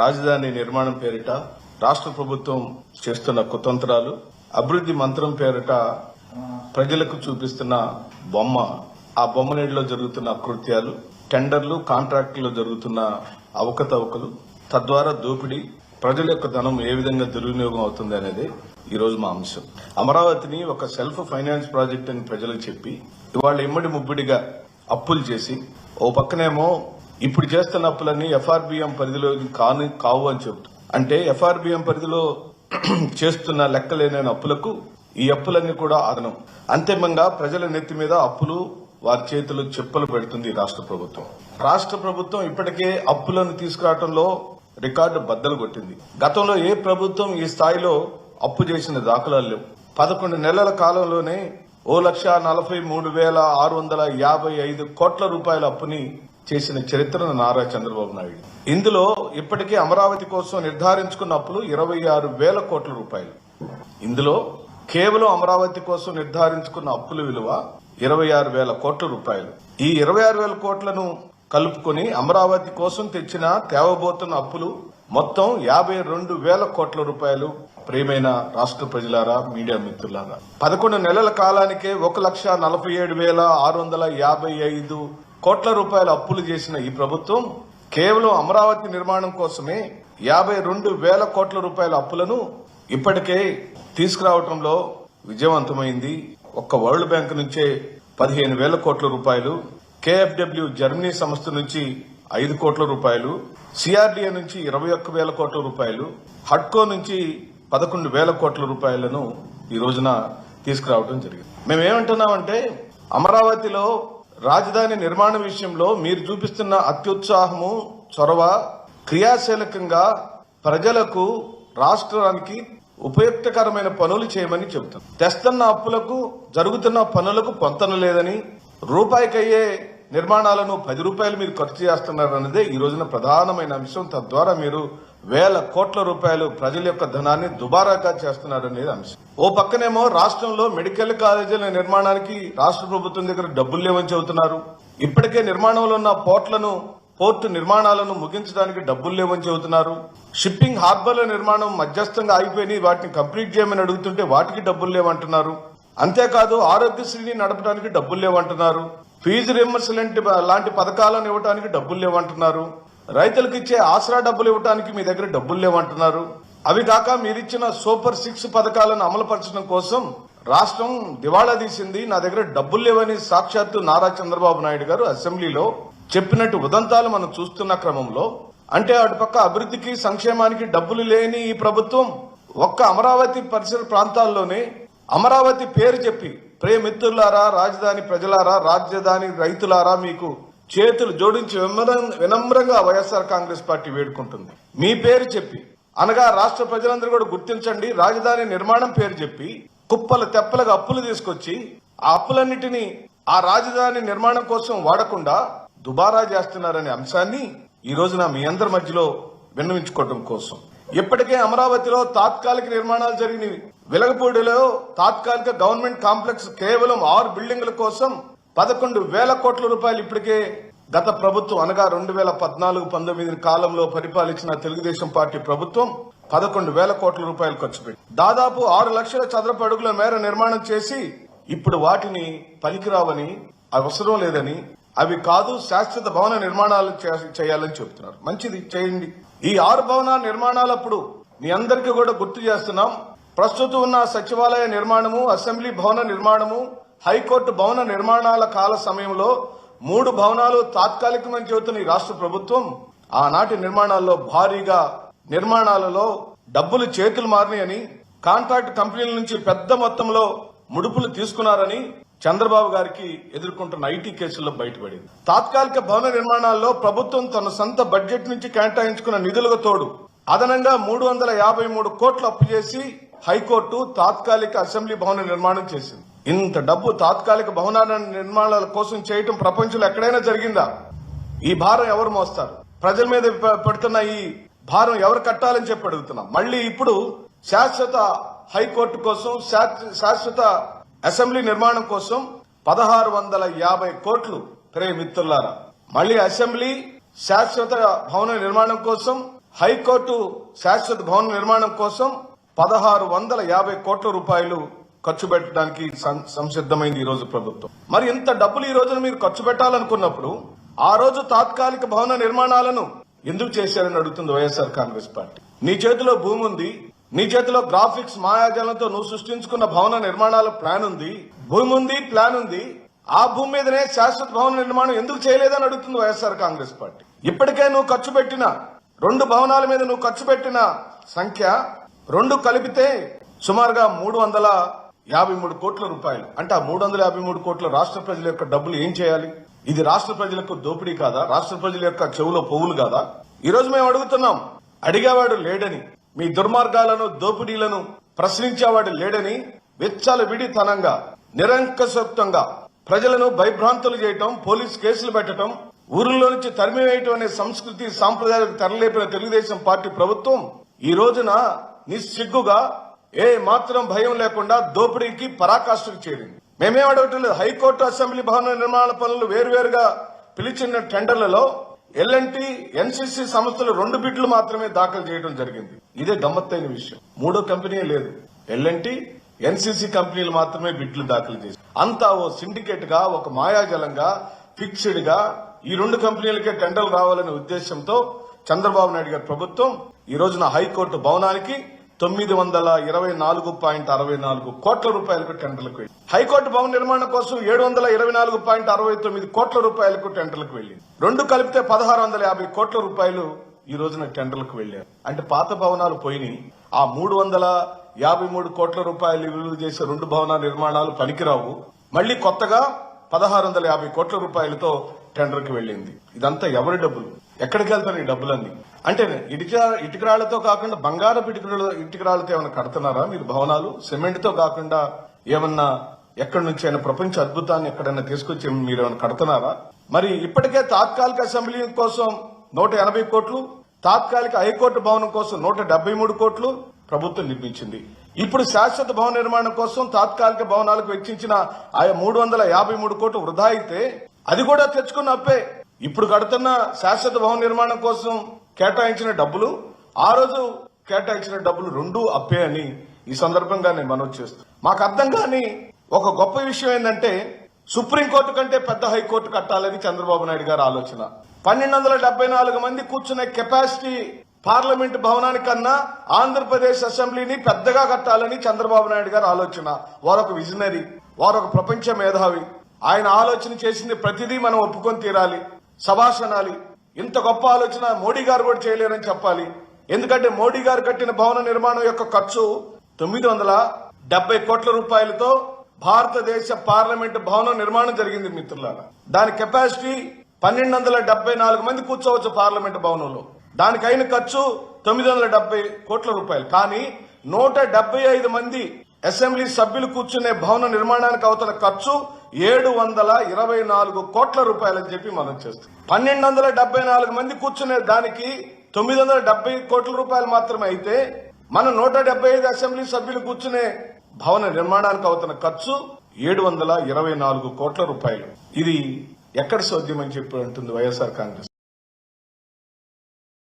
రాజధాని నిర్మాణం పేరిట రాష్ట్ర ప్రభుత్వం చేస్తున్న కుతంత్రాలు అభివృద్ధి మంత్రం పేరిట ప్రజలకు చూపిస్తున్న బొమ్మ. ఆ బొమ్మ నీటిలో జరుగుతున్న కృత్యాలు టెండర్లు కాంట్రాక్టుల్లో జరుగుతున్న అవకతవకలు తద్వారా దోపిడీ ప్రజల యొక్క ధనం ఏ విధంగా దుర్వినియోగం అవుతుంది అనేది ఈ రోజు మా అంశం. అమరావతిని ఒక సెల్ఫ్ ఫైనాన్స్ ప్రాజెక్ట్ అని ప్రజలకు చెప్పి ఇవాళ ఇమ్మడి ముబ్బిడిగా అప్పులు చేసి ఓ పక్కనేమో ఇప్పుడు చేస్తున్న అప్పులన్నీ ఎఫ్ఆర్బిఎం పరిధిలో కాని కావు అని చెబుతూ. అంటే ఎఫ్ఆర్బిఎం పరిధిలో చేస్తున్న లెక్కలేని అప్పులకు ఈ అప్పులన్నీ కూడా అదనం అంతిమంగా ప్రజల నెత్తి మీద అప్పులు వారి చేతిలో చెప్పులు పెడుతుంది ఈ రాష్ట్ర ప్రభుత్వం. రాష్ట్ర ప్రభుత్వం ఇప్పటికే అప్పులను తీసుకురావడంలో రికార్డు బద్దలు కొట్టింది. గతంలో ఏ ప్రభుత్వం ఈ స్థాయిలో అప్పు చేసిన దాఖలాలు లేవు. పదకొండు నెలల కాలంలోనే ఓ లక్ష నలభై మూడు వేల ఆరు వందల యాభై ఐదు కోట్ల రూపాయల అప్పుని చేసిన చరిత్ర నారా చంద్రబాబు నాయుడు. ఇందులో ఇప్పటికే అమరావతి కోసం నిర్ధారించుకున్న అప్పులు ఇరవై ఆరు వేల కోట్ల రూపాయలు. ఇందులో కేవలం అమరావతి కోసం నిర్ధారించుకున్న అప్పుల విలువ ఇరవై ఆరు వేల కోట్ల రూపాయలు. ఈ ఇరవై ఆరు వేల కోట్లను కలుపుకొని అమరావతి కోసం తెచ్చిన తేవబోతున్న అప్పులు మొత్తం యాభై రెండు వేల కోట్ల రూపాయలు. ప్రియమైన రాష్ట్ర ప్రజలారా మీడియా మిత్రులారా పదకొండు నెలల కాలానికే ఒక లక్ష నలభై ఏడు వేల ఆరు వందల యాభై ఐదు కోట్ల రూపాయల అప్పులు చేసిన ఈ ప్రభుత్వం కేవలం అమరావతి నిర్మాణం కోసమే యాభై రెండు వేల కోట్ల రూపాయల అప్పులను ఇప్పటికే తీసుకురావడంలో విజయవంతమైంది. ఒక్క వరల్డ్ బ్యాంక్ నుంచే పదిహేను వేల కోట్ల రూపాయలు కేఎఫ్డబ్ల్యూ జర్మనీ సంస్థ నుంచి ఐదు కోట్ల రూపాయలు సిఆర్డీఏ నుంచి ఇరవై ఒక్క వేల కోట్ల రూపాయలు హడ్కో నుంచి పదకొండు వేల కోట్ల రూపాయలను ఈ రోజున తీసుకురావడం జరిగింది. మేమేమంటున్నామంటే అమరావతిలో రాజధాని నిర్మాణ విషయంలో మీరు చూపిస్తున్న అత్యుత్సాహము చొరవ క్రియాశీలకంగా ప్రజలకు రాష్ట్రానికి ఉపయుక్తకరమైన పనులు చేయమని చెబుతాం. తెస్తున్న అప్పులకు జరుగుతున్న పనులకు పొంతన లేదని రూపాయికయ్యే నిర్మాణాలను పది రూపాయలు మీరు ఖర్చు చేస్తున్నారన్నదే ఈ రోజున ప్రధానమైన అంశం. తద్వారా మీరు వేల కోట్ల రూపాయలు ప్రజల యొక్క ధనాన్ని దుబారాగా చేస్తున్నారనేది అంశం. ఓ పక్కనేమో రాష్ట్రంలో మెడికల్ కాలేజీల నిర్మాణానికి రాష్ట్ర ప్రభుత్వం దగ్గర డబ్బులు లేవని చెబుతున్నారు. ఇప్పటికే నిర్మాణంలో ఉన్న పోర్ట్లను పోర్టు నిర్మాణాలను ముగించడానికి డబ్బులు లేవని చెబుతున్నారు. షిప్పింగ్ హార్బర్ల నిర్మాణం మధ్యస్థంగా ఆగిపోయి వాటిని కంప్లీట్ చేయమని అడుగుతుంటే వాటికి డబ్బులు లేవంటున్నారు. అంతేకాదు ఆరోగ్యశ్రీని నడపడానికి డబ్బులు లేవంటున్నారు. ఫీజు రియంబర్స్మెంట్ లాంటి పథకాలను ఇవ్వడానికి డబ్బులు లేవంటున్నారు. రైతులకు ఇచ్చే ఆసరా డబ్బులు ఇవ్వడానికి మీ దగ్గర డబ్బులు లేవంటున్నారు. అవి కాక మీరిచ్చిన సూపర్ సిక్స్ పథకాలను అమలుపరచడం కోసం రాష్ట్రం దివాళా తీసింది. నా దగ్గర డబ్బులు లేవని సాక్షాత్తు నారా చంద్రబాబు నాయుడు గారు అసెంబ్లీలో చెప్పినట్టు ఉదంతాలు మనం చూస్తున్న క్రమంలో అంటే అటుపక్క అభివృద్ధికి సంక్షేమానికి డబ్బులు లేని ఈ ప్రభుత్వం ఒక్క అమరావతి పరిసర ప్రాంతాల్లోనే అమరావతి పేరు చెప్పి ప్రేమిత్రులారా రాజధాని ప్రజలారా రాజధాని రైతులారా మీకు చేతులు జోడించి వినమ్రంగా వైఎస్ఆర్ కాంగ్రెస్ పార్టీ వేడుకుంటుంది. మీ పేరు చెప్పి అనగా రాష్ట్ర ప్రజలందరూ కూడా గుర్తించండి రాజధాని నిర్మాణం పేరు చెప్పి కుప్పలు తెప్పలుగా అప్పులు తీసుకొచ్చి ఆ అప్పులన్నిటినీ ఆ రాజధాని నిర్మాణం కోసం వాడకుండా దుబారా చేస్తున్నారనే అంశాన్ని ఈ రోజున మీ అందరి మధ్యలో విన్నవించుకోవడం కోసం. ఇప్పటికే అమరావతిలో తాత్కాలిక నిర్మాణాలు జరిగినవి. వెలగపూడిలో తాత్కాలిక గవర్నమెంట్ కాంప్లెక్స్ కేవలం ఆరు బిల్డింగుల కోసం పదకొండు వేల కోట్ల రూపాయలు ఇప్పటికే గత ప్రభుత్వం అనగా రెండు వేల పద్నాలుగు పంతొమ్మిది కాలంలో పరిపాలించిన తెలుగుదేశం పార్టీ ప్రభుత్వం పదకొండు వేల కోట్ల రూపాయలు ఖర్చు పెట్టి దాదాపు ఆరు లక్షల చదరపు అడుగుల మేర నిర్మాణం చేసి ఇప్పుడు వాటిని పనికిరావని అవసరం లేదని అవి కాదు శాశ్వత భవన నిర్మాణాలు చే- చేయాలని చెబుతున్నారు. మంచిది చేయండి. ఈ ఆరు భవన నిర్మాణాలప్పుడు మీ అందరికీ కూడా గుర్తు చేస్తున్నాం. ప్రస్తుతం ఉన్న సచివాలయ నిర్మాణము అసెంబ్లీ భవన నిర్మాణము హైకోర్టు భవన నిర్మాణాల కాల సమయంలో మూడు భవనాలు తాత్కాలికమని చెబుతున్న ఈ రాష్ట్ర ప్రభుత్వం ఆనాటి నిర్మాణాల్లో భారీగా నిర్మాణాలలో డబ్బులు చేతులు మారినాయని కాంట్రాక్ట్ కంపెనీల నుంచి పెద్ద మొత్తంలో ముడుపులు తీసుకున్నారని చంద్రబాబు గారికి ఎదుర్కొంటున్న ఐటీ కేసుల్లో బయటపడింది. తాత్కాలిక భవన నిర్మాణాల్లో ప్రభుత్వం తన సొంత బడ్జెట్ నుంచి కేటాయించుకున్న నిధులకు తోడు అదనంగా మూడు వందల యాభై మూడు కోట్లు అప్పు చేసి హైకోర్టు తాత్కాలిక అసెంబ్లీ భవన నిర్మాణం చేసింది. ఇంత డబ్బు తాత్కాలిక భవనాల నిర్మాణాల కోసం చేయటం ప్రపంచంలో ఎక్కడైనా జరిగిందా? ఈ భారం ఎవరు మోస్తారు? ప్రజల మీద పెడుతున్న పడుతున్న ఈ భారం ఎవరు కట్టాలని చెప్పి అడుగుతున్నాం. మళ్ళీ ఇప్పుడు శాశ్వత హైకోర్టు కోసం శాశ్వత అసెంబ్లీ నిర్మాణం కోసం పదహారు వందల యాభై కోట్లు ప్రే మిత్రులారా మళ్ళీ అసెంబ్లీ శాశ్వత భవన నిర్మాణం కోసం హైకోర్టు శాశ్వత భవన నిర్మాణం కోసం పదహారు వందల యాభై కోట్ల రూపాయలు ఖర్చు పెట్టడానికి సంసిద్ధమైంది ఈ రోజు ప్రభుత్వం. మరి ఇంత డబ్బులు ఈ రోజున మీరు ఖర్చు పెట్టాలనుకున్నప్పుడు ఆ రోజు తాత్కాలిక భవన నిర్మాణాలను ఎందుకు చేశారని అడుగుతుంది వైఎస్ఆర్ కాంగ్రెస్ పార్టీ. నీ చేతిలో భూమి ఉంది నీ చేతిలో గ్రాఫిక్స్ మాయాజాలంతో నువ్వు సృష్టించుకున్న భవన నిర్మాణాల ప్లాన్ ఉంది. భూమి ఉంది ప్లాన్ ఉంది. ఆ భూమి మీదనే శాశ్వత భవన నిర్మాణం ఎందుకు చేయలేదని అడుగుతుంది వైఎస్ఆర్ కాంగ్రెస్ పార్టీ. ఇప్పటికే నువ్వు ఖర్చు పెట్టిన రెండు భవనాల మీద నువ్వు ఖర్చు పెట్టిన సంఖ్య రెండు కలిపితే సుమారుగా మూడు వందల యాభై మూడు కోట్ల రూపాయలు. అంటే ఆ మూడు వందల యాభై మూడు కోట్ల రాష్ట్ర ప్రజల యొక్క డబ్బులు ఏం చేయాలి? ఇది రాష్ట్ర ప్రజలకు దోపిడీ కాదా? రాష్ట్ర ప్రజల యొక్క చెవులో పువ్వులు కాదా? ఈ రోజు మేము అడుగుతున్నాం. అడిగేవాడు లేడని. మీ దుర్మార్గాలను దోపిడీలను ప్రశ్నించేవాడు లేడని వెచ్చాల విడితనంగా నిరంకసత్వంగా ప్రజలను భయభ్రాంతులు చేయటం పోలీస్ కేసులు పెట్టడం ఊరిలో నుంచి తరిమివేయటం అనే సంస్కృతి సాంప్రదాయాలకు తెరలేపిన తెలుగుదేశం పార్టీ ప్రభుత్వం ఈ రోజున నిస్సిగ్గుగా ఏ మాత్రం భయం లేకుండా దోపిడీకి పరాకాష్ఠకు చేరింది. మేమేం అడగటం లేదు. హైకోర్టు అసెంబ్లీ భవన నిర్మాణ పనులు వేరువేరుగా పిలిచిన టెండర్లలో ఎల్ఎన్టీ ఎన్సీసీ సంస్థలు రెండు బిడ్లు మాత్రమే దాఖలు చేయడం జరిగింది. ఇదే గమ్మత్తైన విషయం. మూడో కంపెనీ లేదు. ఎల్ఎన్టీ ఎన్సీసీ కంపెనీలు మాత్రమే బిడ్లు దాఖలు చేసి అంతా ఓ సిండికేట్గా ఒక మాయాజలంగా ఫిక్స్డ్గా ఈ రెండు కంపెనీలకే టెండర్లు రావాలనే ఉద్దేశంతో చంద్రబాబు నాయుడు గారి ప్రభుత్వం ఈ రోజున హైకోర్టు భవనానికి తొమ్మిది వందల ఇరవై నాలుగు పాయింట్ అరవై నాలుగు కోట్ల రూపాయలకు టెండర్లకు వెళ్ళి హైకోర్టు భవన నిర్మాణం కోసం ఏడు వందల ఇరవై నాలుగు పాయింట్ అరవై తొమ్మిది కోట్ల రూపాయలకు టెండర్లకు వెళ్ళింది. రెండు కలిపితే పదహారు వందల యాభై కోట్ల రూపాయలు ఈ రోజున టెండర్లకు వెళ్ళారు అంటే పాత భవనాలు పోయినాయి. ఆ మూడు వందల యాభై మూడు కోట్ల రూపాయలు విలువ చేసే రెండు భవన నిర్మాణాలు పనికిరావు. మళ్ళీ కొత్తగా పదహారు వందల యాభై కోట్ల రూపాయలతో టెండర్కి వెళ్ళింది. ఇదంతా ఎవరి డబ్బులు? ఎక్కడికి వెళ్తారు ఈ డబ్బులన్నీ? అంటే ఇటుక ఇటుకరాళ్ళతో కాకుండా బంగారపు ఇటుకరాళ్ళ ఇటుకరాళ్ళతో ఏమైనా కడుతున్నారా మీరు భవనాలు? సిమెంట్తో కాకుండా ఏమన్నా ఎక్కడి నుంచి అయినా ప్రపంచ అద్భుతాన్ని ఎక్కడైనా తీసుకొచ్చి మీరు ఏమైనా కడుతున్నారా? మరి ఇప్పటికే తాత్కాలిక అసెంబ్లీ కోసం నూట ఎనభై కోట్లు తాత్కాలిక హైకోర్టు భవనం కోసం నూట డెబ్బై మూడు కోట్లు ప్రభుత్వం నిర్మించింది ఇప్పుడు శాశ్వత భవన నిర్మాణం కోసం తాత్కాలిక భవనాలకు వెచ్చించిన ఆయా మూడు వందల యాభై మూడు కోట్లు వృధా అయితే అది కూడా తెచ్చుకున్న అప్పే. ఇప్పుడు కడుతున్న శాశ్వత భవన నిర్మాణం కోసం కేటాయించిన డబ్బులు ఆ రోజు కేటాయించిన డబ్బులు రెండు అప్పే అని ఈ సందర్భంగా నేను మనవి చేస్తాను మాకు అర్థం కాని ఒక గొప్ప విషయం ఏంటంటే సుప్రీంకోర్టు కంటే పెద్ద హైకోర్టు కట్టాలని చంద్రబాబు నాయుడు గారి ఆలోచన. పన్నెండు వందల డెబ్బై నాలుగు మంది కూర్చునే కెపాసిటీ పార్లమెంట్ భవనానికన్నా ఆంధ్రప్రదేశ్ అసెంబ్లీని పెద్దగా కట్టాలని చంద్రబాబు నాయుడు గారి ఆలోచన. వారొక విజనరీ వారొక ప్రపంచ మేధావి. ఆయన ఆలోచన చేసింది ప్రతిదీ మనం ఒప్పుకొని తీరాలి సభాషణాలి. ఇంత గొప్ప ఆలోచన మోడీ గారు కూడా చేయలేరని చెప్పాలి. ఎందుకంటే మోడీ గారు కట్టిన భవన నిర్మాణం యొక్క ఖర్చు తొమ్మిది వందల డెబ్బై కోట్ల రూపాయలతో భారతదేశ పార్లమెంట్ భవనం నిర్మాణం జరిగింది మిత్రులారా. దాని కెపాసిటీ పన్నెండు వందల డెబ్బై నాలుగు మంది కూర్చోవచ్చు పార్లమెంట్ భవనంలో. దానికైన ఖర్చు తొమ్మిది వందల డెబ్బై కోట్ల రూపాయలు. కానీ నూట డెబ్బై ఐదు మంది అసెంబ్లీ సభ్యులు కూర్చునే భవన నిర్మాణానికి అవుతున్న ఖర్చు ఏడు వందల ఇరవై నాలుగు కోట్ల రూపాయలని చెప్పి మనం చేస్తాం. పన్నెండు వందల డెబ్బై నాలుగు మంది కూర్చునే దానికి తొమ్మిది వందల డెబ్బై కోట్ల రూపాయలు మాత్రమే అయితే మన నూట డెబ్బై ఐదు అసెంబ్లీ సభ్యులు కూర్చునే భవన నిర్మాణానికి అవుతున్న ఖర్చు ఏడు వందల ఇరవై నాలుగు కోట్ల రూపాయలు. ఇది ఎక్కడ సోద్యం అని చెప్పి అంటుంది వైఎస్ఆర్ కాంగ్రెస్.